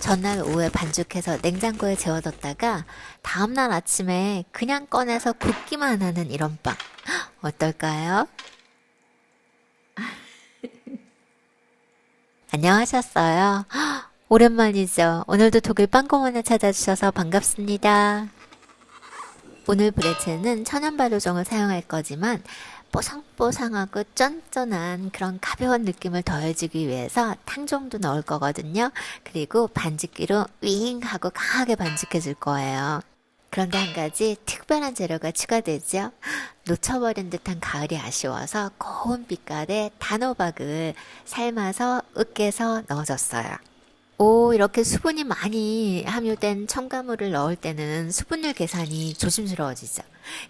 전날 오후에 반죽해서 냉장고에 재워뒀다가 다음날 아침에 그냥 꺼내서 굽기만 하는 이런 빵. 어떨까요? 안녕하셨어요. 오랜만이죠. 오늘도 독일 빵고문을 찾아주셔서 반갑습니다. 오늘 브레첼은 천연 발효종을 사용할 거지만 뽀송뽀송하고 쫀쫀한 그런 가벼운 느낌을 더해주기 위해서 탕종도 넣을 거거든요. 그리고 반죽기로 윙 하고 강하게 반죽해 줄 거예요. 그런데 한 가지 특별한 재료가 추가되죠. 놓쳐버린 듯한 가을이 아쉬워서 고운 빛깔의 단호박을 삶아서 으깨서 넣어줬어요. 오, 이렇게 수분이 많이 함유된 첨가물을 넣을 때는 수분율 계산이 조심스러워지죠.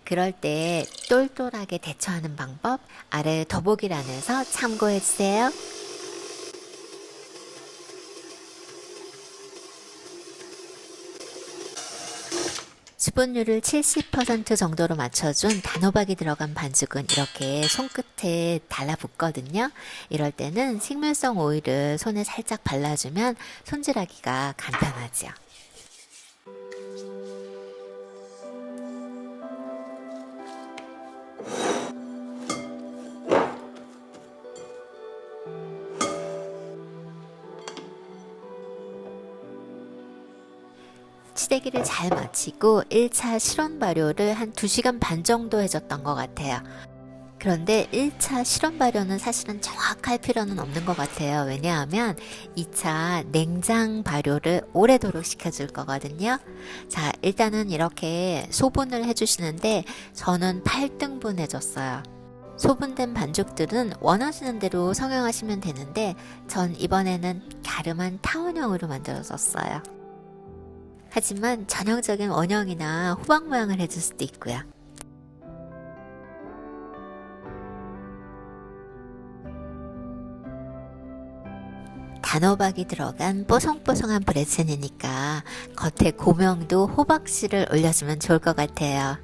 그럴 때 똘똘하게 대처하는 방법 아래 더보기란에서 참고해 주세요. 수분율을 70% 정도로 맞춰준 단호박이 들어간 반죽은 이렇게 손끝에 달라붙거든요. 이럴 때는 식물성 오일을 손에 살짝 발라주면 손질하기가 간편하죠. 치대기를 잘 마치고 1차 실온 발효를 한 2시간 반 정도 해줬던 것 같아요. 그런데 1차 실온 발효는 사실은 정확할 필요는 없는 것 같아요. 왜냐하면 2차 냉장 발효를 오래도록 시켜줄 거거든요. 자, 일단은 이렇게 소분을 해주시는데 저는 8등분 해줬어요. 소분된 반죽들은 원하시는 대로 성형하시면 되는데 전 이번에는 갸름한 타원형으로 만들어줬어요. 하지만 전형적인 원형이나 호박 모양을 해줄 수도 있고요. 단호박이 들어간 뽀송뽀송한 브레젠이니까 겉에 고명도 호박씨를 올려주면 좋을 것 같아요.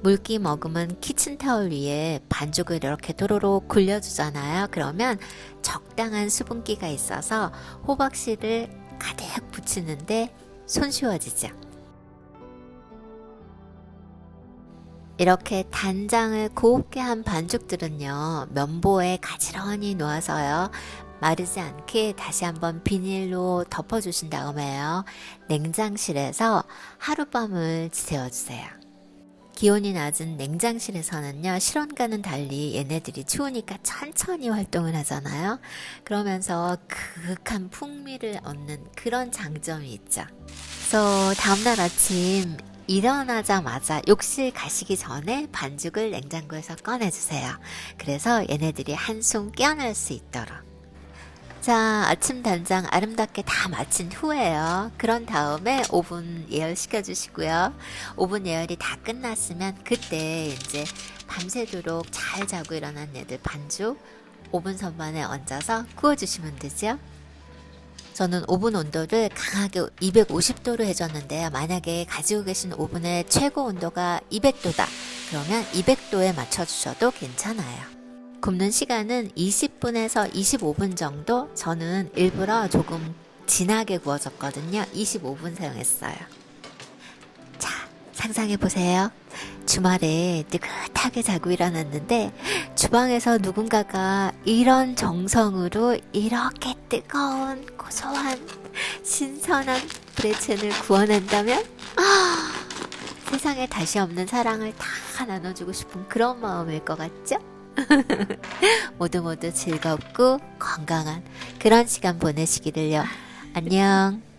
물기 머금은 키친타올 위에 반죽을 이렇게 도로로 굴려주잖아요. 그러면 적당한 수분기가 있어서 호박씨를 가득 붙이는데 손쉬워지죠. 이렇게 단장을 곱게 한 반죽들은요, 면보에 가지런히 놓아서요, 마르지 않게 다시 한번 비닐로 덮어주신 다음에요, 냉장실에서 하룻밤을 지새워주세요. 기온이 낮은 냉장실에서는요, 실온과는 달리 얘네들이 추우니까 천천히 활동을 하잖아요. 그러면서 그윽한 풍미를 얻는 그런 장점이 있죠. 그래서 다음날 아침 일어나자마자 욕실 가시기 전에 반죽을 냉장고에서 꺼내주세요. 그래서 얘네들이 한숨 깨어날 수 있도록. 자, 아침 단장 아름답게 다 마친 후에요. 그런 다음에 오븐 예열 시켜 주시고요. 오븐 예열이 다 끝났으면 그때 이제 밤새도록 잘 자고 일어난 애들 반죽 오븐 선반에 얹어서 구워주시면 되죠. 저는 오븐 온도를 강하게 250도로 해줬는데요. 만약에 가지고 계신 오븐의 최고 온도가 200도다. 그러면 200도에 맞춰주셔도 괜찮아요. 굽는 시간은 20분에서 25분 정도 저는 일부러 조금 진하게 구워줬거든요. 25분 사용했어요. 자, 상상해 보세요. 주말에 느긋하게 자고 일어났는데 주방에서 누군가가 이런 정성으로 이렇게 뜨거운 고소한 신선한 브레첸을 구워낸다면 아, 세상에 다시 없는 사랑을 다 나눠주고 싶은 그런 마음일 것 같죠? 모두 모두 즐겁고 건강한 그런 시간 보내시기를요. 안녕.